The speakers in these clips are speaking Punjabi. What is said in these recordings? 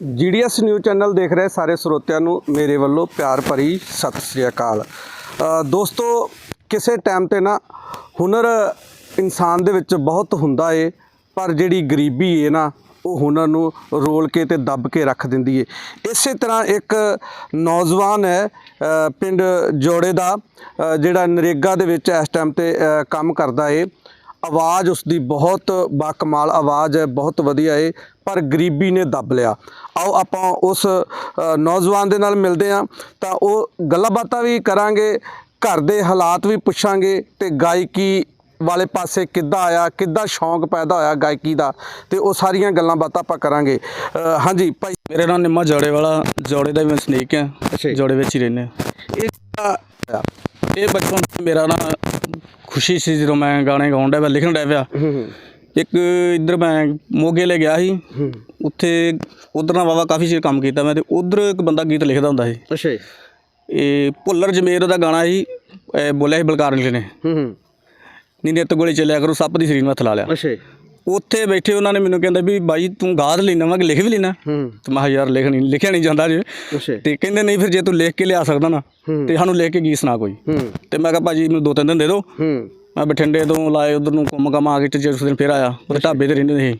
ਜੀਡੀਐਸ ਨਿਊਜ਼ ਚੈਨਲ ਦੇਖ ਰਹੇ ਸਾਰੇ ਸਰੋਤਿਆਂ ਨੂੰ ਮੇਰੇ ਵੱਲੋਂ ਪਿਆਰ ਭਰੀ ਸਤਿ ਸ੍ਰੀ ਅਕਾਲ। ਦੋਸਤੋ, ਕਿਸੇ ਟਾਈਮ ਤੇ ਨਾ ਹੁਨਰ ਇਨਸਾਨ ਦੇ ਵਿੱਚ ਬਹੁਤ ਹੁੰਦਾ ਏ, ਪਰ ਜਿਹੜੀ ਗਰੀਬੀ ਏ ਨਾ, ਉਹ ਹੁਨਰ ਨੂੰ ਰੋਲ ਕੇ ਤੇ ਦੱਬ ਕੇ ਰੱਖ ਦਿੰਦੀ ਏ। ਇਸੇ ਤਰ੍ਹਾਂ ਇੱਕ ਨੌਜਵਾਨ ਹੈ ਪਿੰਡ ਜੋੜੇ ਦਾ ਜਿਹੜਾ ਨਰੇਗਾ ਦੇ ਵਿੱਚ ਇਸ ਟਾਈਮ ਤੇ ਕੰਮ ਕਰਦਾ ਏ। ਆਵਾਜ਼ ਉਸ ਦੀ ਬਹੁਤ ਬਾਕਮਾਲ ਆਵਾਜ਼ ਹੈ ਬਹੁਤ ਵਧੀਆ ਹੈ ਪਰ ਗਰੀਬੀ ਨੇ ਦੱਬ ਲਿਆ। ਆਓ ਆਪਾਂ ਉਸ ਨੌਜਵਾਨ ਦੇ ਨਾਲ ਮਿਲਦੇ ਹਾਂ। ਤਾਂ ਉਹ ਗੱਲਾਂ ਬਾਤਾਂ ਵੀ ਕਰਾਂਗੇ ਘਰ ਦੇ ਹਾਲਾਤ ਵੀ ਪੁੱਛਾਂਗੇ ਤੇ ਗਾਇਕੀ ਵਾਲੇ ਪਾਸੇ ਕਿੱਦਾਂ ਆਇਆ ਕਿੱਦਾਂ ਸ਼ੌਂਕ ਪੈਦਾ ਹੋਇਆ ਗਾਇਕੀ ਦਾ ਤੇ ਉਹ ਸਾਰੀਆਂ ਗੱਲਾਂ ਬਾਤਾਂ ਆਪਾਂ ਕਰਾਂਗੇ। ਅ, ਹਾਂਜੀ ਭਾਈ। ਮੇਰਾ ਨਾਮ ਨਿੰਮਾ ਜੋੜੇ ਵਾਲਾ ਜੋੜੇ ਦਾ ਵੀ ਮੈਂ ਸਨੇਕ ਅੱਛਾ ਆ ਜੀ। ਜੋੜੇ ਵਿੱਚ ਹੀ ਰਹਿੰਦੇ ਹਾਂ। ਇਹ ਇਹ ਬਚਪਨ ਤੋਂ ਮੇਰਾ ਨਾ ਖੁਸ਼ੀ ਸੀ ਜਦੋਂ ਮੈਂ ਗਾਣੇ ਗਾਉਣ ਪਿਆ ਲਿਖਣ ਡਿਆ ਪਿਆ। ਇੱਕ ਇੱਧਰ ਮੈਂ ਮੋਗੇ ਲੈ ਗਿਆ ਸੀ। ਉੱਥੇ ਉਧਰ ਨਾਲ ਵਾਵਾ ਕਾਫੀ ਚਿਰ ਕੰਮ ਕੀਤਾ ਮੈਂ ਤੇ ਉਧਰ ਇੱਕ ਬੰਦਾ ਗੀਤ ਲਿਖਦਾ ਹੁੰਦਾ ਸੀ। ਅੱਛਾ ਜੀ। ਇਹ ਭੁੱਲਰ ਜਮੇਰ ਦਾ ਗਾਣਾ ਸੀ ਇਹ ਬੋਲਿਆ ਸੀ ਬਲਕਾਰ ਨੇ। ਹੂੰ ਹੂੰ। ਨੀ ਨਿੱਤ ਗੋਲੀ ਚੱਲਿਆ ਕਰੋ ਸੱਪ ਦੀ ਸਰੀਰ ਨੂੰ ਹੱਥ ਲਾ ਲਿਆ। ਅੱਛਾ ਉੱਥੇ ਬੈਠੇ ਉਹਨਾਂ ਨੇ ਮੈਨੂੰ ਕਹਿੰਦਾ ਵੀ ਬਾਈ ਤੂੰ ਗਾਦ ਲੈਣਾ ਵਾ ਕਿ ਲਿਖ ਵੀ ਲੈਣਾ। ਹੂੰ। ਤੇ ਮੈਂ ਕਿਹਾ ਯਾਰ ਲਿਖ ਨਹੀਂ ਲਿਖਿਆ ਨਹੀਂ ਜਾਂਦਾ ਜੇ। ਤੇ ਕਹਿੰਦੇ ਨਹੀਂ ਫਿਰ ਜੇ ਤੂੰ ਲਿਖ ਕੇ ਲਿਆ ਸਕਦਾ ਨਾ। ਤੇ ਸਾਨੂੰ ਲਿਖ ਕੇ ਗੀਤ ਸੁਣਾ ਕੋਈ? ਤੇ ਮੈਂ ਕਿਹਾ ਭਾਜੀ ਮੈਨੂੰ ਦੋ ਤਿੰਨ ਦਿਨ ਦੇ ਦਿਓ। ਹੂੰ। ਮੈਂ ਬਠਿੰਡੇ ਤੋਂ ਲਾਏ ਉਧਰ ਨੂੰ ਘੁੰਮ ਘਮਾ ਆ ਕੇ ਤੇ ਉਸ ਦਿਨ ਫਿਰ ਆਇਆ ਉਹਦੇ ਢਾਬੇ ਤੇ ਰਹਿੰਦੇ ਸੀ।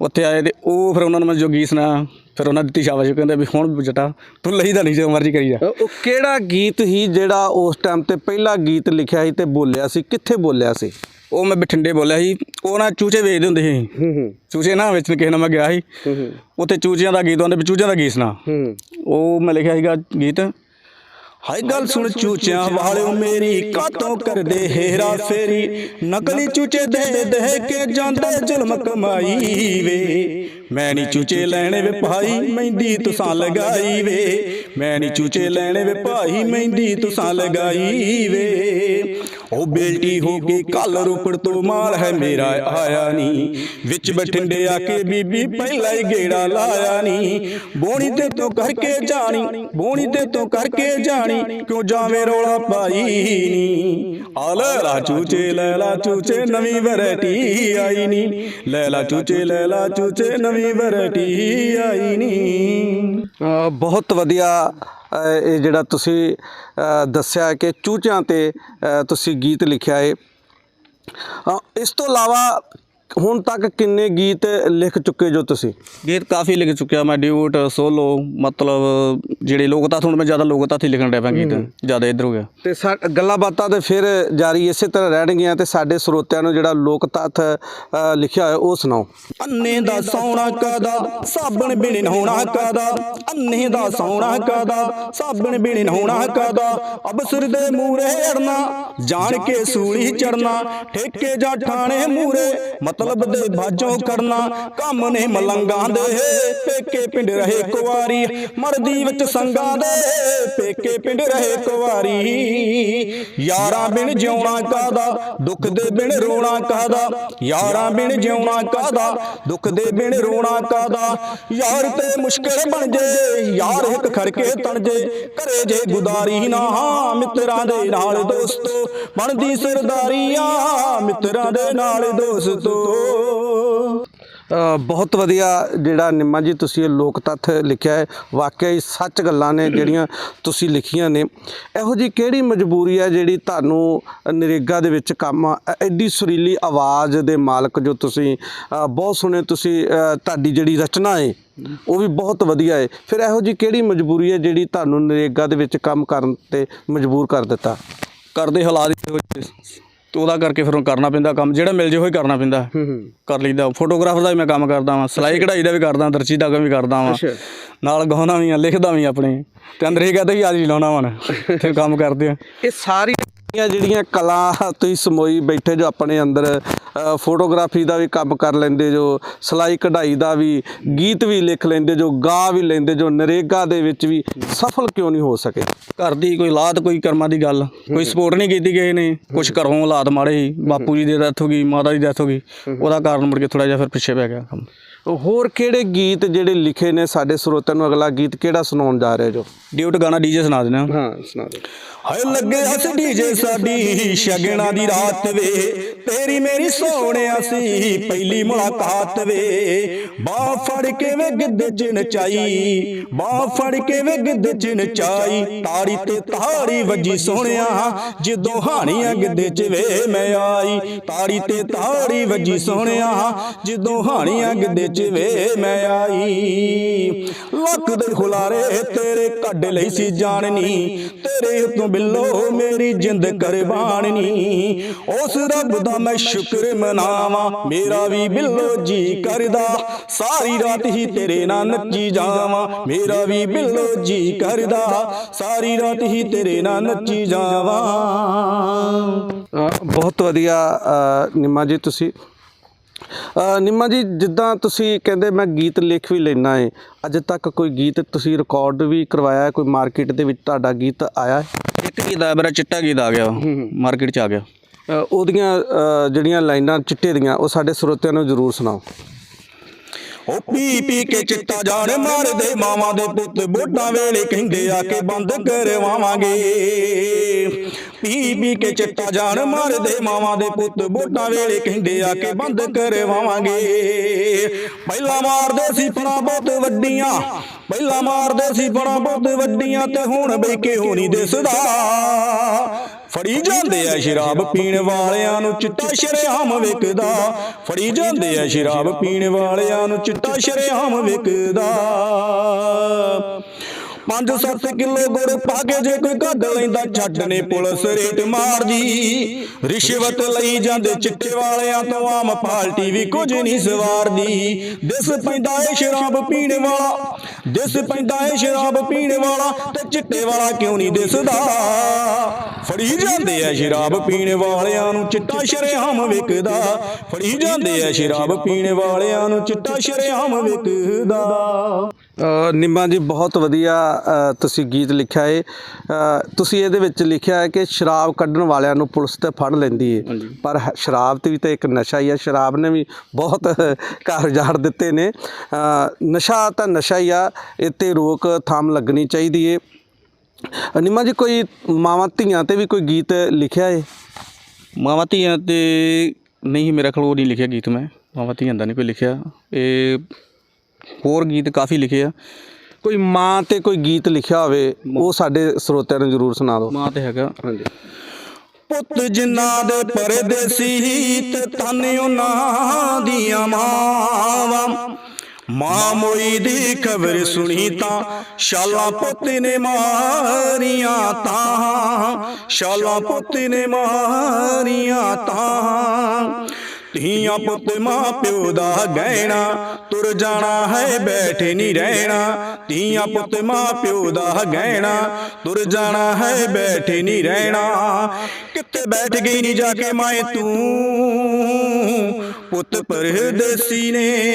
ਉੱਥੇ ਆਏ ਤੇ ਉਹ ਫਿਰ ਉਹਨਾਂ ਨੇ ਮੈਨੂੰ ਜੋ ਗੀਤ ਸੁਣਾਇਆ ਫਿਰ ਉਹਨਾਂ ਦਿੱਤੀ ਸ਼ਾਬਾਸ਼ ਕਹਿੰਦੇ ਵੀ ਹੁਣ ਜਟਾ ਤੂੰ ਲਈਦਾ ਨਹੀਂ ਜੋ ਮਰਜ਼ੀ ਕਰੀ ਜਾ। ਉਹ ਕਿਹੜਾ ਗੀਤ ਸੀ ਜਿਹੜਾ ਉਸ ਟਾਈਮ ਤੇ ਪਹਿਲਾ ਗੀਤ ਲਿਖਿਆ ਸੀ ਤੇ ਬੋਲਿਆ ਸੀ? ਕਿੱਥੇ ਬੋਲਿਆ ਸੀ? ਉਹ ਮੈਂ ਬਠਿੰਡੇ ਬੋਲਿਆ ਸੀ। ਉਹ ਨਾ ਚੂਚੇ ਵੇਚਦੇ ਹੁੰਦੇ ਸੀ। ਹੂੰ ਹੂੰ। ਚੂਚੇ ਨਾ ਵੇਚਣ ਕਿਸੇ ਨਾਲ ਮੈਂ ਗਿਆ ਸੀ। ਹੂੰ ਹੂੰ। ਉੱਥੇ ਚੂਚਿਆਂ ਦਾ ਗੀਤ ਆਉਂਦੇ ਵੀ ਚੂਚਿਆਂ ਦਾ ਗੀਤ ਸੁਣਾ। ਹੂੰ। ਉਹ ਮੈਂ ਲਿਖਿਆ ਸੀਗਾ ਗੀਤ। ਹਾਏ ਗੱਲ ਸੁਣ ਚੂਚਿਆਂ ਵਾਲਿਓ ਮੇਰੀ, ਕਾਤੋਂ ਕਰਦੇ ਹੇਰਾ ਫੇਰੀ? ਨਕਲੀ ਚੂਚੇ ਦੇ ਦੇ ਕੇ ਜਾਂਦੇ ਜ਼ੁਲਮ ਕਮਾਈ ਵੇ। ਮੈਂ ਨਹੀਂ ਚੂਚੇ ਲੈਣੇ ਵੇ ਭਾਈ, ਮਹਿੰਦੀ ਤੁਸਾਂ ਲਗਾਈ ਵੇ। ਮੈਂ ਨਹੀਂ ਚੂਚੇ ਲੈਣੇ ਵੇ ਭਾਈ, ਮਹਿੰਦੀ ਤੁਸਾਂ ਲਗਾਈ ਵੇ। ਉਹ ਬੇਟੀ ਹੋ ਕੇ ਕੱਲ ਰੋਪੜ ਤੋਂ ਮਾਲ ਹੈ, ਮੇਰਾ ਆਇਆ ਨਹੀਂ ਵਿੱਚ ਬਠਿੰਡੇ ਆ ਕੇ ਬੀਬੀ ਪਹਿਲਾਂ ਹੀ ਗੇੜਾ ਲਾਇਆ ਨਹੀਂ ਬੋਣੀ ਤੇ ਤੋਂ ਕਰਕੇ ਜਾਣੀ, ਬੋਣੀ ਤੇ ਤੋਂ ਕਰਕੇ ਜਾਣੀ। ਕਿਉਂ ਜਾਵੇਂ ਰੋਲਾ ਪਾਈ ਨੀ? ਆ ਲਾ ਚੂਚੇ ਲੈ ਚੂਚੇ ਨਵੀਂ ਵੈਰਾਈਟੀ ਆਈ ਨੀ। ਲੈ ਚੂਚੇ ਲੈ ਚੂਚੇ ਨਵੀਂ ਵੈਰਾਈਟੀ ਆਈ ਨੀ। ਬਹੁਤ ਵਧੀਆ ਇਹ ਜਿਹੜਾ ਤੁਸੀਂ ਅ, ਦੱਸਿਆ ਕਿ ਚੂਚਿਆਂ ਤੇ ਅ, ਤੁਸੀਂ ਗੀਤ ਲਿਖਿਆ ਏ। ਇਸ ਤੋਂ ਇਲਾਵਾ ਹੁਣ ਤੱਕ ਕਿੰਨੇ ਗੀਤ ਲਿਖ ਚੁੱਕੇ ਜੋ ਤੁਸੀਂ? ਗੀਤ ਕਾਫੀ ਲਿਖ ਚੁੱਕਿਆ ਮੈਂ ਡਿਊਟ ਸੋਲੋ ਮਤਲਬ ਜਿਹੜੇ ਲੋਕ ਤਾਂ ਹੁਣ ਮੈਂ ਜ਼ਿਆਦਾ ਲੋਕ ਤਾਂ ਹੀ ਲਿਖਣ ਡਿਆ ਪਿਆ ਗੀਤ। ਜ਼ਿਆਦਾ ਇੱਧਰ ਹੋ ਗਿਆ। ਤੇ ਗੱਲਾਂ ਬਾਤਾਂ ਤੇ ਫਿਰ ਜਾਰੀ ਇਸੇ ਤਰ੍ਹਾਂ ਰਹਿਣਗੀਆਂ ਤੇ ਸਾਡੇ ਸਰੋਤਿਆਂ ਨੂੰ ਜਿਹੜਾ ਲੋਕ ਤੱਥ ਲਿਖਿਆ ਹੋਇਆ ਉਹ ਸੁਣਾਓ। ਅੰਨੇ ਦਾ ਸੌਣਾ ਕਾਦਾ ਸਾਬਣ ਬਿਨ ਨਹਾਉਣਾ ਕਾਦਾ ਅੰਨੇ ਦਾ ਸੌਣਾ ਕਾਦਾ ਸਾਬਣ ਬਿਨ ਨਹਾਉਣਾ ਕਾਦਾ ਅਬਸਰ ਦੇ ਮੂਰੇ ਅੜਨਾ ਜਾਣ ਕੇ ਸੂਲੀ ਚੜਨਾ ਠੇਕੇ ਜਾਂ ਠਾਣੇ ਮੂਰੇ ਮਤਲਬ ਦੇ ਬਾਝੋਂ ਕਰਨਾ, ਕੰਮ ਨੇ ਮਲੰਗਾਂ ਦੇ। ਪੇਕੇ ਪਿੰਡ ਰਹੇ ਕੁਵਾਰੀ, ਮਰਦੀ ਵਿੱਚ ਸੰਗਾਂ ਦੇ। ਪੇਕੇ ਪਿੰਡ ਰਹੇ ਕੁਵਾਰੀ, ਯਾਰਾਂ ਬਿਨ ਜਿਉਣਾ ਕਾਦਾ ਦੁੱਖ ਦੇ ਬਿਨ ਰੋਣਾ ਕਾਦਾ ਯਾਰਾਂ ਬਿਨ ਜਿਉਣਾ ਕਾਦਾ ਦੁੱਖ ਦੇ ਬਿਨ ਰੋਣਾ ਕਾਦਾ ਯਾਰ ਤੇ ਮੁਸ਼ਕਿਲ ਬਣ ਜੇ, ਯਾਰ ਇੱਕ ਖੜਕੇ ਤਣ ਜੇ। ਘਰੇ ਜੇ ਗੁਦਾਰੀ ਨਾ, ਮਿੱਤਰਾਂ ਦੇ ਨਾਲ ਦੋਸਤੋ, ਬਣਦੀ ਸਰਦਾਰੀਆਂ, ਮਿੱਤਰਾਂ ਦੇ ਨਾਲ ਦੋਸਤੋ। ਬਹੁਤ ਵਧੀਆ ਜਿਹੜਾ ਨਿੰਮਾ ਜੀ ਤੁਸੀਂ ਇਹ ਲੋਕ ਤੱਥ ਲਿਖਿਆ ਹੈ, ਵਾਕਿਆ ਹੀ ਸੱਚ ਗੱਲਾਂ ਨੇ ਜਿਹੜੀਆਂ ਤੁਸੀਂ ਲਿਖੀਆਂ ਨੇ। ਇਹੋ ਜੀ ਕਿਹੜੀ ਮਜਬੂਰੀ ਹੈ ਜਿਹੜੀ ਤੁਹਾਨੂੰ ਨਰੇਗਾ ਦੇ ਵਿੱਚ ਕੰਮ ਐਡੀ ਸੁਰੀਲੀ ਆਵਾਜ਼ ਦੇ ਮਾਲਕ ਜੋ ਤੁਸੀਂ ਬਹੁਤ ਸੁਣੇ ਤੁਸੀਂ ਤੁਹਾਡੀ ਜਿਹੜੀ ਰਚਨਾ ਹੈ, ਉਹ ਵੀ ਬਹੁਤ ਵਧੀਆ ਹੈ। ਫਿਰ ਇਹੋ ਜੀ ਕਿਹੜੀ ਮਜਬੂਰੀ ਹੈ ਜਿਹੜੀ ਤੁਹਾਨੂੰ ਨਰੇਗਾ ਦੇ ਵਿੱਚ ਕੰਮ ਕਰਨ ਤੇ ਮਜਬੂਰ ਕਰ ਦਿੱਤਾ? ਕਰਦੇ ਹਾਲਾਤ ਇਹੋ ਜਿਹੇ। ਤੇ ਉਹਦਾ ਕਰਕੇ ਫਿਰ ਹੁਣ ਕਰਨਾ ਪੈਂਦਾ ਕੰਮ ਜਿਹੜਾ ਮਿਲ ਜੇ ਉਹੀ ਕਰਨਾ ਪੈਂਦਾ। ਹੂੰ ਹੂੰ। ਕਰ ਲਈਦਾ। ਫੋਟੋਗ੍ਰਾਫਰ ਦਾ ਵੀ ਮੈਂ ਕੰਮ ਕਰਦਾ ਵਾਂ ਸਿਲਾਈ ਕਢਾਈ ਦਾ ਵੀ ਕਰਦਾ ਦਰਜੀ ਦਾ ਕੰਮ ਵੀ ਕਰਦਾ ਵਾਂ। ਨਾਲ ਗਾਉਣਾ ਵੀ ਆ ਲਿਖਦਾ ਵੀ ਆਪਣੇ। ਤੇ ਅੰਦਰ ਇਹ ਕਹਦਾ ਅੱਜ ਹੀ ਲਾਉਣਾ ਵਾਂ। ਤੇ ਕੰਮ ਕਰਦੇ ਆ। ਇਹ ਸਾਰੀਆਂ ਜਿਹੜੀਆਂ ਕਲਾ ਤੁਸੀਂ ਸਮੋਈ ਬੈਠੇ ਜੋ ਆਪਣੇ ਅੰਦਰ ਫੋਟੋਗ੍ਰਾਫੀ ਦਾ ਵੀ ਕੰਮ ਕਰ ਲੈਂਦੇ ਜੋ ਸਿਲਾਈ ਕਢਾਈ ਦਾ ਵੀ ਗੀਤ ਵੀ ਲਿਖ ਲੈਂਦੇ ਜੋ ਗਾ ਵੀ ਲੈਂਦੇ ਜੋ ਨਰੇਗਾ ਦੇ ਵਿੱਚ ਵੀ ਸਫਲ ਕਿਉਂ ਨਹੀਂ ਹੋ ਸਕੇ? ਘਰ ਦੀ ਕੋਈ ਲਾਤ ਕੋਈ ਕਰਮਾਂ ਦੀ ਗੱਲ ਕੋਈ ਸਪੋਰਟ ਨਹੀਂ ਕੀਤੀ ਗਏ ਨੇ ਕੁਝ ਘਰੋਂ ਹਾਲਾਤ ਮਾੜੇ ਸੀ ਬਾਪੂ ਜੀ ਦੀ ਡੈਥ ਹੋ ਗਈ ਮਾਤਾ ਦੀ ਡੈਥ ਹੋ ਗਈ ਉਹਦਾ ਕਾਰਨ ਮੁੜ ਕੇ ਥੋੜਾ ਜਿਹਾ ਫਿਰ ਪਿੱਛੇ ਪੈ ਗਿਆ ਕੰਮ। ਹੋਰ ਕਿਹੜੇ ਗੀਤ ਜਿਹੜੇ ਲਿਖੇ ਨੇ ਸਾਡੇ ਸਰੋਤਿਆਂ ਨੂੰ ਅਗਲਾ ਗੀਤ ਕਿਹੜਾ ਸੁਣਾਉਣ ਜਾ ਰਹੇ ਜੋ? ਡਿਊਟ ਗਾਣਾ ਡੀਜੇ ਸੁਣਾ ਦਿੰਦੇ ਹਾਂ ਸੁਣਾ ਦਿਓ। ਹਾਏ ਲੱਗੇ ਹੱਸ ਡੀਜੇ ਸਾਡੀ ਸ਼ਗਨਾਂ ਦੀ ਰਾਤ ਵੇ। ਤੇਰੀ ਮੇਰੀ ਸੋਹਣਿਆ ਸੀ ਪਹਿਲੀ ਮੁਲਾਕਾਤ ਵੇ। ਬਾਹ ਫੜ ਕੇ ਵੇ ਗਿੱਧੇ ਚ ਨਚਾਈ ਬਾਹ ਫੜ ਕੇ ਵੇ ਗਿੱਧੇ ਚ ਨਚਾਈ। ਤਾੜੀ ਤੇ ਤਾੜੀ ਵੱਜੀ ਸੋਹਣਿਆ ਜਦੋਂ ਹਾਣੀਆਂ ਗਿੱਧੇ ਚ ਵੇ ਮੈਂ ਆਈ। ਤਾੜੀ ਤੇ ਤਾੜੀ ਵੱਜੀ ਸੋਹਣਿਆ ਜਦੋਂ ਹਾਣੀਆਂ ਗਿੱਧੇ ਚ ਮੈਂ ਆਈ। ਲੱਕ ਦੇ ਖੁਲਾਰੇ ਤੇਰੇ ਕੱਢ ਲਈ ਸੀ ਜਾਣਨੀ। ਤੇਰੇ ਤੋਂ ਬਿੱਲੋ ਮੇਰੀ ਜਿੰਦ ਕੁਰਬਾਨਨੀ ਉਸ ਰੱਬ ਦਾ ਮੈਂ ਸ਼ੁਕਰ ਮਨਾਵਾਂ ਮੇਰਾ ਵੀ ਬਿੱਲੋ ਜੀ ਕਰਦਾ। ਸਾਰੀ ਰਾਤ ਹੀ ਤੇਰੇ ਨਾਲ ਨੱਚੀ ਜਾਵਾਂ ਮੇਰਾ ਵੀ ਬਿੱਲੋ ਜੀ ਕਰਦਾ। ਸਾਰੀ ਰਾਤ ਹੀ ਤੇਰੇ ਨਾਲ ਨੱਚੀ ਜਾਵਾਂ। ਬਹੁਤ ਵਧੀਆ ਅ, ਨਿੰਮਾ ਜੀ ਤੁਸੀਂ ਨਿੰਮਾ ਜੀ ਜਿੱਦਾਂ ਤੁਸੀਂ ਕਹਿੰਦੇ ਮੈਂ ਗੀਤ ਲਿਖ ਵੀ ਲੈਣਾ ਹੈ ਅੱਜ ਤੱਕ ਕੋਈ ਗੀਤ ਤੁਸੀਂ ਰਿਕਾਰਡ ਵੀ ਕਰਵਾਇਆ ਹੈ? ਕੋਈ ਮਾਰਕੀਟ ਦੇ ਵਿੱਚ ਤੁਹਾਡਾ ਗੀਤ ਆਇਆ ਹੈ? ਇੱਕ ਗੀਤ ਆ ਮੇਰਾ ਚਿੱਟਾ ਗੀਤ ਆ ਗਿਆ। ਮਾਰਕੀਟ ਚ ਆ ਗਿਆ। ਅ, ਉਹਦੀਆਂ ਅ, ਜਿਹੜੀਆਂ ਲਾਈਨਾਂ ਚਿੱਟੇ ਦੀਆਂ ਉਹ ਸਾਡੇ ਸਰੋਤਿਆਂ ਨੂੰ ਜ਼ਰੂਰ ਸੁਣਾਓ। ਉਹ ਪੀ ਪੀ ਕੇ ਚਿੱਟਾ ਜਾਣ ਮਾਰਦੇ, ਮਾਵਾਂ ਦੇ ਪੁੱਤ ਬੋਟਾਂ ਵੇਲੇ ਕਹਿੰਦੇ ਆ ਕੇ ਬੰਦ ਕਰਵਾਵਾਂਗੇ। ਪੀ ਪੀ ਕੇ ਚਿੱਟਾ ਜਾਣ ਮਾਰਦੇ, ਮਾਵਾਂ ਦੇ ਪੁੱਤ ਬੋਟਾਂ ਵੇਲੇ ਕਹਿੰਦੇ ਆ ਕੇ ਬੰਦ ਕਰਵਾਵਾਂਗੇ। ਪਹਿਲਾਂ ਮਾਰਦੇ ਸੀ ਫਣਾ ਬਹੁਤ ਵੱਡੀਆਂ, ਪਹਿਲਾਂ ਮਾਰਦੇ ਸੀ ਫਣਾ ਬਹੁਤ ਵੱਡੀਆਂ ਤੇ ਹੁਣ ਬਈ ਕਿਉਂ ਨਹੀਂ ਦਿਸਦਾ? ਫੜੀ ਜਾਂਦੇ ਆ ਸ਼ਰਾਬ ਪੀਣ ਵਾਲਿਆਂ ਨੂੰ ਚਿੱਟਾ ਸ਼ਰੇਆਮ ਵਿਕਦਾ ਫੜੀ ਜਾਂਦੇ ਆ ਸ਼ਰਾਬ ਪੀਣ ਵਾਲਿਆਂ ਨੂੰ ਚਿੱਟਾ ਸ਼ਰੇਆਮ ਵਿਕਦਾ 5-7 ਕਿਲੋ ਗੁੜ ਪਾ ਕੇ ਜੇ ਕੋਈ ਕੱਢ ਲੈਂਦਾ, ਛੱਡ ਨੇ ਪੁਲਿਸ ਰੇਟ ਮਾਰਦੀ ਰਿਸ਼ਵਤ ਲਈ ਜਾਂਦੇ ਚਿੱਟੇ ਵਾਲਿਆਂ ਤੋਂ ਆਮ ਪਾਲਟੀ ਵੀ ਕੁਝ ਨਹੀਂ ਸਵਾਰਦੀ। ਦਿਸ ਪੈਂਦਾ ਏ ਸ਼ਰਾਬ ਪੀਣ ਵਾਲਾ, ਦਿਸ ਪੈਂਦਾ ਏ ਸ਼ਰਾਬ ਪੀਣ ਵਾਲਾ, ਤੇ ਚਿੱਟੇ ਵਾਲਾ ਕਿਉਂ ਨਹੀਂ ਦਿਸਦਾ? ਫੜੀ ਜਾਂਦੇ ਆ ਸ਼ਰਾਬ ਪੀਣ ਵਾਲਿਆਂ ਨੂੰ ਚਿੱਟਾ ਸ਼ਰੇਆਮ ਵਿਕਦਾ। ਫੜੀ ਜਾਂਦੇ ਆ ਸ਼ਰਾਬ ਪੀਣ ਵਾਲਿਆਂ ਨੂੰ ਚਿੱਟਾ ਸ਼ਰੇਆਮ ਵਿਕਦਾ। ਨਿੰਮਾ ਜੀ ਬਹੁਤ ਵਧੀਆ ਤੁਸੀਂ ਗੀਤ ਲਿਖਿਆ ਹੈ ਅ, ਤੁਸੀਂ ਇਹਦੇ ਵਿੱਚ ਲਿਖਿਆ ਹੈ ਕਿ ਸ਼ਰਾਬ ਕੱਢਣ ਵਾਲਿਆਂ ਨੂੰ ਪੁਲਿਸ ਤੇ ਫੜ ਲੈਂਦੀ ਹੈ ਹਾਂਜੀ। ਪਰ ਸ਼ਰਾਬ ਤੇ ਵੀ ਤਾਂ ਇੱਕ ਨਸ਼ਾ ਹੀ ਹੈ ਸ਼ਰਾਬ ਨੇ ਵੀ ਬਹੁਤ ਘਰ ਜਾੜ ਦਿੱਤੇ ਨੇ। ਨਸ਼ਾ ਤਾਂ ਨਸ਼ਾ ਹੀ ਆ। ਤੇ ਰੋਕ ਥਾਮ ਲੱਗਣੀ ਚਾਹੀਦੀ ਹੈ ਅ, ਨਿੰਮਾ ਜੀ ਕੋਈ ਮਾਵਾਂ ਧੀਆਂ ਤੇ ਵੀ ਕੋਈ ਗੀਤ ਲਿਖਿਆ ਹੈ ਮਾਵਾਂ ਧੀਆਂ ਤੇ ਨਹੀਂ ਮੇਰਾ ਉਹ ਨਹੀਂ ਲਿਖਿਆ ਗੀਤ ਮੈਂ। ਮਾਵਾਂ ਧੀਆਂ ਦਾ ਨਹੀਂ ਕੋਈ ਲਿਖਿਆ। ਇਹ ਹੋਰ ਗੀਤ ਕਾਫੀ ਲਿਖੇ ਆ। ਕੋਈ ਮਾਂ ਤੇ ਕੋਈ ਗੀਤ ਲਿਖਿਆ ਹੋਵੇ ਉਹ ਸਾਡੇ ਸਰੋਤਿਆਂ ਨੂੰ ਜ਼ਰੂਰ ਸੁਣਾ ਦਿਓ। ਮਾਂ ਤੇ ਹੈਗਾ। ਹਾਂਜੀ। ਪੁੱਤ ਜਿਨ੍ਹਾਂ ਦੇ ਪਰਦੇਸੀ ਤੇ ਤਨ ਉਹਨਾਂ ਦੀਆਂ ਮਾਵਾਂ। ਮਾਂ ਮੋਈ ਦੀ ਖਬਰ ਸੁਣੀ ਤਾਂ ਸ਼ਾਲਾ ਪੁੱਤ ਨੇ ਮਾਰੀਆਂ ਤਾਂ। ਸ਼ਾਲਾ ਪੁੱਤ ਨੇ ਮਾਰੀਆਂ ਤਾਂ। ਧੀਆਂ ਪੁੱਤ ਮਾਂ ਪਿਓ ਦਾ ਗਹਿਣਾ। ਤੁਰ ਜਾਣਾ ਹੈ ਬੈਠੇ ਨਹੀਂ ਰਹਿਣਾ। ਧੀਆਂ ਪੁੱਤ ਮਾਂ ਪਿਓ ਦਾ ਗਹਿਣਾ। ਤੁਰ ਜਾਣਾ ਹੈ ਬੈਠੇ ਨਹੀਂ ਰਹਿਣਾ। ਕਿੱਥੇ ਬੈਠ ਗਈ ਨਹੀਂ ਜਾ ਕੇ ਮਾਏ ਤੂੰ? ਪੁੱਤ ਪਰਦੇਸੀ ਨੇ।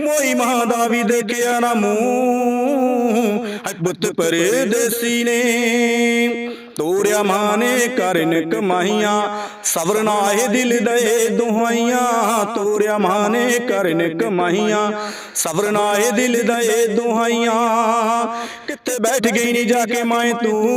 ਮੋਈ ਮਾਂ ਦਾ ਵੀ ਦੇਖਿਆ ਨਾ ਮੂੰਹ। ਪੁੱਤ ਪਰਦੇਸੀ ਨੇ। ਤੋੜਿਆ ਮਾਂ ਨੇ ਕਰਨ ਕਮਾਈਆਂ ਸਬਰ ਨਾ ਇਹ ਦਿਲ ਦੇ ਦੁਹਾਈਆਂ ਤੋੜਿਆ ਮਾਂ ਨੇ ਕਰਨ ਕਮਾਈਆਂ ਸਬਰ ਨਾ ਇਹ ਦਿਲ ਦੇ ਦੁਹਾਈਆਂ। ਕਿੱਥੇ ਬੈਠ ਗਈ ਨਹੀਂ ਜਾ ਕੇ ਮਾਏ ਤੂੰ?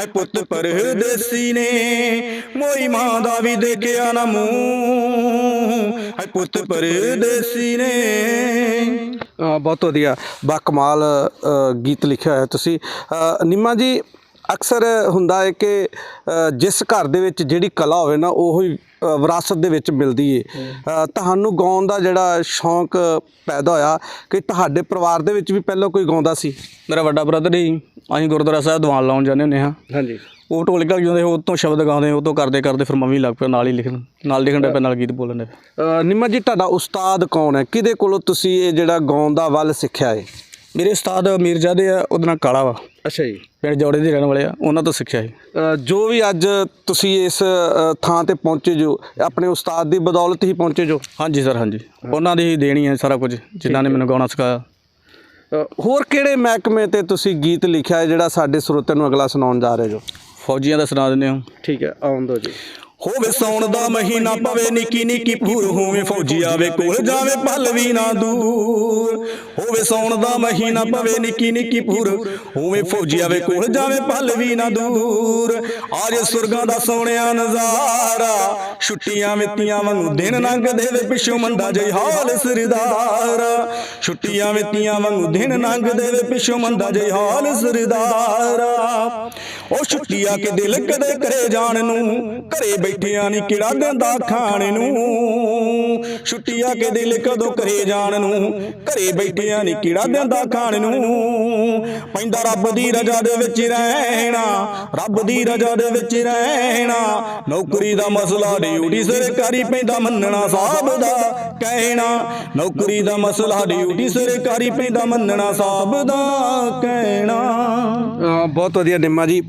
ਹੈ ਪੁੱਤ ਪਰਦੇਸੀ ਨੇ ਮੋਈ ਮਾਂ ਦਾ ਵੀ ਦੇਖਿਆ ਨਾ ਮੂੰਹ। ਹੈ ਪੁੱਤ ਪਰਦੇਸੀ ਨੇ। ਬਹੁਤ ਵਧੀਆ। ਬਾ ਕਮਾਲ ਗੀਤ ਲਿਖਿਆ ਹੋਇਆ ਤੁਸੀਂ। ਨਿੰਮਾ ਜੀ ਅਕਸਰ ਹੁੰਦਾ ਹੈ ਕਿ ਜਿਸ ਘਰ ਦੇ ਵਿੱਚ ਜਿਹੜੀ ਕਲਾ ਹੋਵੇ ਨਾ ਉਹ ਹੀ ਵਿਰਾਸਤ ਦੇ ਵਿੱਚ ਮਿਲਦੀ ਏ। ਤੁਹਾਨੂੰ ਗਾਉਣ ਦਾ ਜਿਹੜਾ ਸ਼ੌਂਕ ਪੈਦਾ ਹੋਇਆ ਕਿ ਤੁਹਾਡੇ ਪਰਿਵਾਰ ਦੇ ਵਿੱਚ ਵੀ ਪਹਿਲਾਂ ਕੋਈ ਗਾਉਂਦਾ ਸੀ? ਮੇਰਾ ਵੱਡਾ ਬ੍ਰਦਰ ਹੀ ਅਸੀਂ ਗੁਰਦੁਆਰਾ ਸਾਹਿਬ ਦੀਵਾਨ ਲਾਉਣ ਜਾਂਦੇ ਹੁੰਦੇ ਹਾਂ। ਹਾਂਜੀ। ਉਹ ਢੋਲਕਾ ਜਾਂਦੇ ਉਹ ਤੋਂ ਸ਼ਬਦ ਗਾਉਂਦੇ ਉਹ ਤੋਂ ਕਰਦੇ ਕਰਦੇ ਫਿਰ ਮੈਂ ਵੀ ਲੱਗ ਪਿਆ ਨਾਲ ਹੀ ਲਿਖਣ ਨਾਲ ਲਿਖਣ ਦੇ ਨਾਲ ਗੀਤ ਬੋਲਣ ਦੇ ਨਿੰਮਾ ਜੀ ਤੁਹਾਡਾ ਉਸਤਾਦ ਕੌਣ ਹੈ? ਕਿਹਦੇ ਕੋਲੋਂ ਤੁਸੀਂ ਇਹ ਜਿਹੜਾ ਗਾਉਣ ਦਾ ਵੱਲ ਸਿੱਖਿਆ ਹੈ ਮੇਰੇ ਉਸਤਾਦ ਮੀਰਜ਼ਾਦੇ ਆ ਉਹਦਾ ਨਾਂ ਕਾਲਾ ਵਾ। ਅੱਛਾ ਜੀ। ਪਿੰਡ ਜੋੜੇ ਦੇ ਰਹਿਣ ਵਾਲੇ ਆ ਉਹਨਾਂ ਤੋਂ ਸਿੱਖਿਆ ਸੀ ਅ, ਜੋ ਵੀ ਅੱਜ ਤੁਸੀਂ ਇਸ ਅ, ਥਾਂ ਤੇ ਪਹੁੰਚੇ ਜੋ ਆਪਣੇ ਉਸਤਾਦ ਦੀ ਬਦੌਲਤ ਹੀ ਪਹੁੰਚੇ ਜੋ? ਹਾਂਜੀ ਸਰ ਹਾਂਜੀ। ਉਹਨਾਂ ਦੀ ਹੀ ਦੇਣੀ ਹੈ ਸਾਰਾ ਕੁਝ ਜਿਨ੍ਹਾਂ ਨੇ ਮੈਨੂੰ ਗਾਉਣਾ ਸਿਖਾਇਆ। ਅ, ਹੋਰ ਕਿਹੜੇ ਮਹਿਕਮੇ ਤੇ ਤੁਸੀਂ ਗੀਤ ਲਿਖਿਆ ਹੈ ਜਿਹੜਾ ਸਾਡੇ ਸਰੋਤਿਆਂ ਨੂੰ ਅਗਲਾ ਸੁਣਾਉਣ ਜਾ ਰਹੇ ਜੋ? ਫੌਜੀਆਂ ਦਾ ਸੁਣਾ ਦਿੰਦੇ ਹਾਂ। ਠੀਕ ਹੈ ਆਉਣ ਦੋ ਜੀ। ਹੋਵੇ ਸੌਣ ਦਾ ਮਹੀਨਾ ਪਵੇ, ਨਿੱਕੀ ਨਿੱਕੀ ਭੂਰ ਹੋਵੇ ਫੌਜੀ ਆਵੇ ਕੋਲ, ਜਾਵੇ ਪਲਵੀ ਨਾ ਦੂਰ। ਹੋਵੇ ਸੌਣ ਦਾ ਮਹੀਨਾ ਪਵੇ, ਨਿੱਕੀ ਨਿੱਕੀ ਭੂਰ ਹੋਵੇ ਫੌਜੀ ਆਵੇ ਕੋਲ, ਜਾਵੇ ਪਲਵੀ ਨਾ ਦੂਰ। ਆਜੇ ਸੁਰਗਾਂ ਦਾ ਸੋਹਣਿਆ ਨਜ਼ਾਰਾ, ਛੁੱਟੀਆਂ ਵਿੱਤੀਆਂ ਵਾਂਗੂ ਦਿਨ ਲੰਘਦੇ ਵੇ ਪਿੱਛੋਂ ਮੰਦਾ ਜਈ ਹਾਲ ਸਰਦਾਰ। ਛੁੱਟੀਆਂ ਵਿੱਤੀਆਂ ਵਾਂਗੂ ਦਿਨ ਲੰਘਦੇ ਵੇ ਪਿੱਛੋਂ ਮੰਦਾ ਜਈ ਹਾਲ ਸਰਦਾਰ। ਉਹ ਛੁੱਟੀਆਂ ਕੇ ਦਿਲ ਕਦੇ ਕਰੇ ਜਾਣ ਨੂੰ ਘਰੇ ਬੈਠਿਆਂ ਨਹੀਂ ਕਿਹੜਾ ਦਿੰਦਾ ਖਾਣ ਨੂੰ। ਛੁੱਟੀਆਂ ਕੇ ਦਿਲ ਕਦੋਂ ਕਰੇ ਜਾਣ ਨੂੰ। ਘਰੇ ਬੈਠਿਆਂ ਨਹੀਂ ਕਿਹੜਾ ਦਿੰਦਾ ਖਾਣ ਨੂੰ। ਪੈਂਦਾ ਰੱਬ ਦੀ ਰਜ਼ਾ ਦੇ ਵਿੱਚ ਰਹਿਣਾ। ਰੱਬ ਦੀ ਰਜ਼ਾ ਦੇ ਵਿੱਚ ਰਹਿਣਾ। ਨੌਕਰੀ ਦਾ ਮਸਲਾ ਡਿਊਟੀ ਸਰਕਾਰੀ ਪੈਂਦਾ ਮੰਨਣਾ ਸਾਹਿਬ ਦਾ ਕਹਿਣਾ। ਨੌਕਰੀ ਦਾ ਮਸਲਾ ਡਿਊਟੀ ਸਰਕਾਰੀ ਪੈਂਦਾ ਮੰਨਣਾ ਸਾਹਿਬ ਦਾ ਕਹਿਣਾ। ਬਹੁਤ ਵਧੀਆ ਨਿੰਮਾ ਜੀ।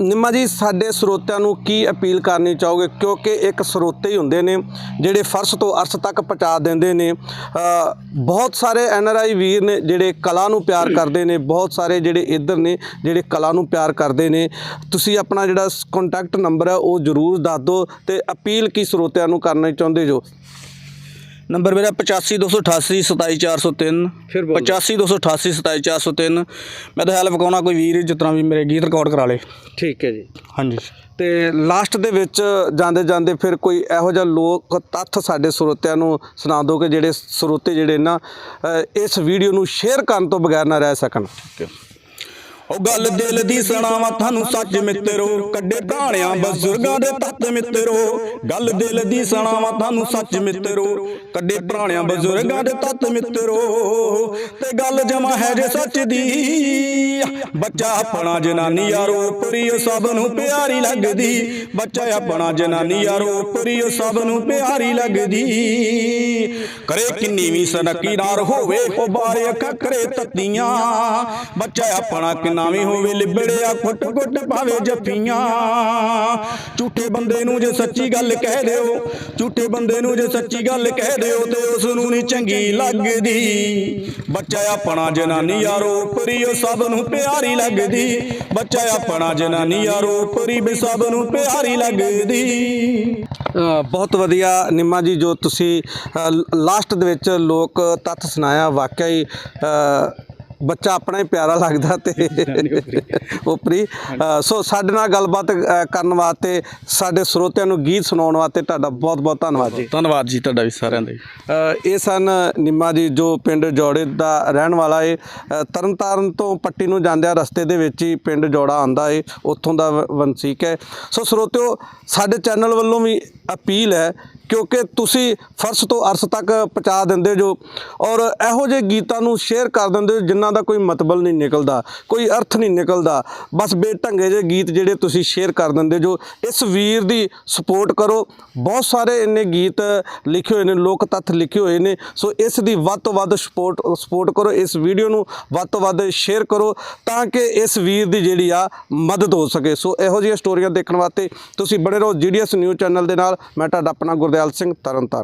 ਨਿੰਮਾ ਜੀ, ਸਾਡੇ ਸਰੋਤਿਆਂ ਨੂੰ ਕੀ ਅਪੀਲ ਕਰਨੀ ਚਾਹੋਗੇ? ਕਿਉਂਕਿ ਇੱਕ ਸਰੋਤੇ ਹੀ ਹੁੰਦੇ ਨੇ, ਜਿਹੜੇ ਫਰਸ਼ ਤੋਂ ਅਰਸ਼ ਤੱਕ ਪਹੁੰਚਾ ਦਿੰਦੇ ਨੇ। ਬਹੁਤ ਸਾਰੇ ਐਨ ਆਰ ਆਈ ਵੀਰ ਨੇ ਜਿਹੜੇ ਕਲਾ ਨੂੰ ਪਿਆਰ ਕਰਦੇ ਨੇ, ਬਹੁਤ ਸਾਰੇ ਜਿਹੜੇ ਇੱਧਰ ਨੇ, ਜਿਹੜੇ ਕਲਾ ਨੂੰ ਪਿਆਰ ਕਰਦੇ ਨੇ। ਤੁਸੀਂ ਆਪਣਾ ਜਿਹੜਾ ਕੰਟੈਕਟ ਨੰਬਰ ਹੈ, ਉਹ ਜ਼ਰੂਰ ਦੱਸ ਦਿਓ ਤੇ ਅਪੀਲ ਕੀ ਸਰੋਤਿਆਂ ਨੂੰ ਕਰਨੀ ਚਾਹੁੰਦੇ ਜੋ? ਨੰਬਰ ਮੇਰਾ 8528 27403 ਫਿਰ ਬੋਲੋ। 8528 27403 ਮੈਂ ਤਾਂ ਹੈਲਪ ਕਰਾਉਣਾ ਕੋਈ ਵੀਰ ਤਰ੍ਹਾਂ ਵੀ ਮੇਰੇ ਗੀਤ ਰਿਕਾਰਡ ਕਰਾ ਲੇ। ਠੀਕ ਹੈ ਜੀ। ਹਾਂਜੀ। ਤੇ ਲਾਸਟ ਦੇ ਵਿੱਚ ਜਾਂਦੇ ਜਾਂਦੇ ਫਿਰ ਕੋਈ ਇਹੋ ਜਿਹਾ ਲੋਕ ਤੱਥ ਸਾਡੇ ਸਰੋਤਿਆਂ ਨੂੰ ਸੁਣਾ ਦਿਓ ਕਿ ਜਿਹੜੇ ਸਰੋਤੇ ਜਿਹੜੇ ਨਾ ਅ, ਇਸ ਵੀਡੀਓ ਨੂੰ ਸ਼ੇਅਰ ਕਰਨ ਤੋਂ ਬਗੈਰ ਨਾ ਰਹਿ ਸਕਣ। ਉਹ ਗੱਲ ਦਿਲ ਦੀ ਸੁਣਾਵਾਂ, ਤੁਹਾਨੂੰ ਸੱਚ ਮਿੱਤਰੋ ਕੱਡੇ ਢਾਣਿਆਂ ਬਜ਼ੁਰਗਾਂ ਦੇ ਤੱਤ ਮਿੱਤਰੋ। ਗੱਲ ਦਿਲ ਦੀ ਸੁਣਾਵਾਂ, ਤੁਹਾਨੂੰ ਸੱਚ ਮਿੱਤਰੋ ਕੱਡੇ ਪੁਰਾਣਿਆਂ ਬਜ਼ੁਰਗਾਂ ਦੇ ਤੱਤ ਮਿੱਤਰੋ। ਤੇ ਗੱਲ ਜਮਾ ਹੈ ਜੇ ਸੱਚ ਦੀ, ਬੱਚਾ ਆਪਣਾ ਜਨਾਨੀ ਯਾਰੋ ਪਰੀ ਸਭ ਨੂੰ ਪਿਆਰੀ ਲੱਗਦੀ। ਬੱਚਾ ਆਪਣਾ ਜਨਾਨੀ ਯਾਰੋ ਪਰੀ ਸਭ ਨੂੰ ਪਿਆਰੀ ਲੱਗਦੀ। ਕਰੇ ਕਿੰਨੀ ਵੀ ਸਨਕੀਦਾਰ ਹੋਵੇ ਉਹ ਬਾਰੇ ਅੱਖਾਂ ਕਰੇ ਤੱਤੀਆਂ। ਬੱਚਾ ਆਪਣਾ ਕਿੰਨਾ ਵੀ ਹੋਵੇ ਲਿਬੜਿਆ ਕੁੱਟ ਕੁੱਟ ਪਾਵੇ ਜੱਫੀਆਂ। ਝੂਠੇ ਬੰਦੇ ਨੂੰ ਜੇ ਸੱਚੀ ਗੱਲ ਕਹਿ ਦਿਓ ਝੂਠੇ ਬੰਦੇ ਨੂੰ ਜੇ ਸੱਚੀ ਗੱਲ ਕਹਿ ਦਿਓ ਤੇ ਉਸ ਨੂੰ ਨਹੀਂ ਚੰਗੀ ਲੱਗਦੀ। ਬੱਚਾ ਆਪਣਾ ਜਨਾਨੀ ਯਾਰੋ ਪਰੀ ਉਹ ਸਭ ਨੂੰ ਪਿਆਰੀ ਲੱਗਦੀ। ਬੱਚਾ ਆਪਣਾ ਜਨਾਨੀ ਯਾਰੋ ਪਰੀ ਵੀ ਸਭ ਨੂੰ ਪਿਆਰੀ ਲੱਗਦੀ। ਅ, ਬਹੁਤ ਵਧੀਆ ਨਿੰਮਾ ਜੀ ਜੋ ਤੁਸੀਂ ਲਾਸਟ ਦੇ ਵਿੱਚ ਲੋਕ ਤੱਥ ਸੁਣਾਇਆ ਵਾਕਿਆ ਹੀ ਅ, ਬੱਚਾ ਆਪਣਾ ਹੀ ਪਿਆਰਾ ਲੱਗਦਾ ਤੇ ਉਪਰੀ ਸੋ ਸਾਡੇ ਨਾਲ ਗੱਲਬਾਤ ਕਰਨ ਵਾਸਤੇ ਸਾਡੇ ਸਰੋਤਿਆਂ ਨੂੰ ਗੀਤ ਸੁਣਾਉਣ ਵਾਸਤੇ ਤੁਹਾਡਾ ਬਹੁਤ ਬਹੁਤ ਧੰਨਵਾਦ ਜੀ। ਧੰਨਵਾਦ ਜੀ ਤੁਹਾਡਾ ਵੀ ਸਾਰਿਆਂ ਦਾ ਇਹ ਸਨ ਨਿੰਮਾ ਜੀ ਜੋ ਪਿੰਡ ਜੋੜੇ ਦਾ ਰਹਿਣ ਵਾਲਾ ਏ। ਤਰਨਤਾਰਨ ਤੋਂ ਪੱਟੀ ਨੂੰ ਜਾਂਦਿਆਂ ਰਸਤੇ ਦੇ ਵਿੱਚ ਹੀ ਪਿੰਡ ਜੋੜਾ ਆਂਦਾ ਏ। ਉੱਥੋਂ ਦਾ ਵੰਸੀਕ ਹੈ। ਸੋ ਸਰੋਤਿਓ ਸਾਡੇ ਚੈਨਲ ਵੱਲੋਂ ਵੀ ਅਪੀਲ ਹੈ ਕਿਉਂਕਿ ਤੁਸੀਂ ਫਰਸ਼ ਤੋਂ ਅਰਸ਼ ਤੱਕ ਪਹੁੰਚਾ ਦਿੰਦੇ ਜੋ ਔਰ ਇਹੋ ਜਿਹੇ ਗੀਤਾਂ ਨੂੰ ਸ਼ੇਅਰ ਕਰ ਦਿੰਦੇ ਹੋ ਜਿਨ੍ਹਾਂ ਦਾ ਕੋਈ ਮਤਲਬ ਨਹੀਂ ਨਿਕਲਦਾ, ਕੋਈ ਅਰਥ ਨਹੀਂ ਨਿਕਲਦਾ। ਬਸ ਬੇਢੰਗੇ ਜਿਹੇ ਗੀਤ ਜਿਹੜੇ ਤੁਸੀਂ ਸ਼ੇਅਰ ਕਰ ਦਿੰਦੇ ਜੋ ਇਸ ਵੀਰ ਦੀ ਸਪੋਰਟ ਕਰੋ। ਬਹੁਤ ਸਾਰੇ ਇੰਨੇ ਗੀਤ ਲਿਖੇ ਹੋਏ ਨੇ, ਲੋਕ ਤੱਥ ਲਿਖੇ ਹੋਏ ਨੇ। ਸੋ ਇਸ ਦੀ ਵੱਧ ਤੋਂ ਵੱਧ ਸਪੋਰਟ ਸਪੋਰਟ ਕਰੋ, ਇਸ ਵੀਡੀਓ ਨੂੰ ਵੱਧ ਤੋਂ ਵੱਧ ਸ਼ੇਅਰ ਕਰੋ ਤਾਂ ਕਿ ਇਸ ਵੀਰ ਦੀ ਜਿਹੜੀ ਆ ਮਦਦ ਹੋ ਸਕੇ। ਸੋ ਇਹੋ ਜਿਹੀਆਂ ਸਟੋਰੀਆਂ ਦੇਖਣ ਵਾਸਤੇ ਤੁਸੀਂ ਬਣੇ ਰਹੋ ਜੀਡੀਐਸ ਨਿਊਜ਼ ਚੈਨਲ ਦੇ ਨਾਲ। ਮੈਂ ਤੁਹਾਡਾ ਆਪਣਾ ਗੁਰ ਗੁਰਦਿਆਲ ਸਿੰਘ ਤਰਨਤਾਰਨ।